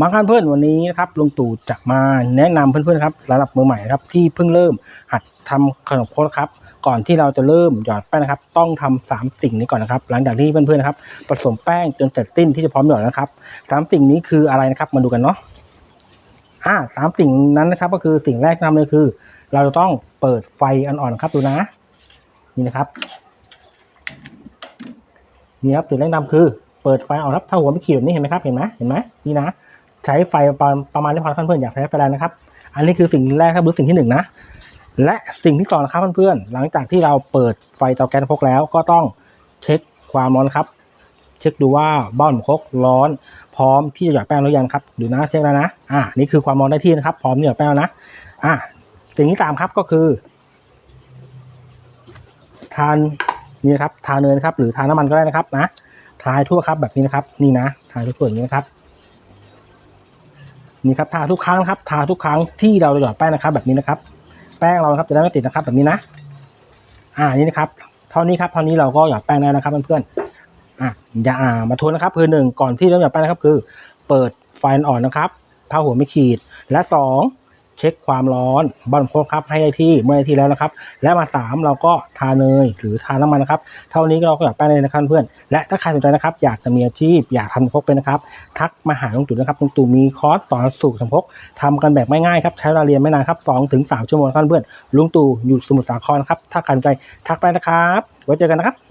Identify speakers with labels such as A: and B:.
A: มาครับเพื่อนวันนี้นะครับลุงตู่จะมาแนะนำเพื่อนๆครับระดับมือใหม่ครับที่เพิ่งเริ่มหัดทำขนมโครกครับ ก่อนที่เราจะเริ่มหยอดแป้งนะครับ ต้องทำสามสิ่งนี้ก่อนนะครับ หลังจากที่เพื่อนๆนะครับผสมแป้งจนเสร็จสิ้นที่จะพร้อมหยอดนะครับสามสิ่งนี้คืออะไรนะครับมาดูกันเนาะอ่าสามสิ่งนั้นนะครับ ก็คือสิ่งแรกที่ทำเลยคือ เราจะต้องเปิดไฟอ่อนๆครับดูนะ นี่นะครับนี่ครับสิ่งแรกนำคือเปิดไฟออกครับถ้าหัวไม่ขีดแบบนี้เห็นไหมครับเห็นไหมเห็นไหมนี่นะ ใช้ไฟประมาณประมาณที่พอเพื่อนๆอยากใช้ไฟแรงนะครับ อันนี้คือสิ่งแรกครับหรือสิ่งที่หนึ่งนะ และสิ่งที่สองนะครับเพื่อนๆหลังจากที่เราเปิดไฟเตาแก๊สพกแล้ว ก็ต้องเช็คความร้อนครับ เช็คดูว่าบ้านครกร้อน พร้อมที่จะหยอดแป้งหรือยังครับดูนะเช็คแล้วนะอ่านี่คือความร้อนได้ที่นะครับ พร้อมที่จะหยอดแป้งแล้วนะอ่าสิ่งที่สามครับก็คือ ทานนี่นะครับทาเนยนครับ หรือทาน้ำมันก็ได้นะครับนะทายทั่วครับแบบนี้นะครับ นี่นะทายทั่วๆอย่างนี้นะครับ นี่ครับทาทุกครั้งนะครับทาทุกครั้งที่เราหยอดแป้งนะครับ แบบนี้นะครับ แป้งเรานะครับจะได้ไม่ติดนะครับ แบบนี้นะ อ่านี่นะครับเท่านี้ครับเท่านี้เราก็หยอดแป้งได้นะครับเพื่อนๆอะอย่าอ่ามาทวนนะครับคือหนึ่งก่อนที่เราหยอดแป้งนะครับ คือ เปิดไฟอ่อนนะครับทาหัวไม่ขีดและสอง เช็คความร้อนบอลโคครับให้ได้ที่เมื่อได้ที่แล้วนะครับ และมาสามเราก็ทาเนยหรือทาน้ำมันนะครับ เท่านี้ก็เราก็หยอดแป้เลยนะครับเพื่อน และถ้าใครสนใจนะครับ อยากจะมีอาชีพ อยากทำครกเป็นนะครับ ทักมาหาลุงตู่นะครับลุงตู่มีคอร์สสอนสูตรสำพกทำกันแบบไม่ง่ายครับ ใช้เวลาเรียนไม่นานครับสองถึงสามชั่วโมงครับเพื่อนลุงตู่อยู่สมุทรสาครครับถ้าใครสนใจทักไปนะครับไว้เจอกันนะครับ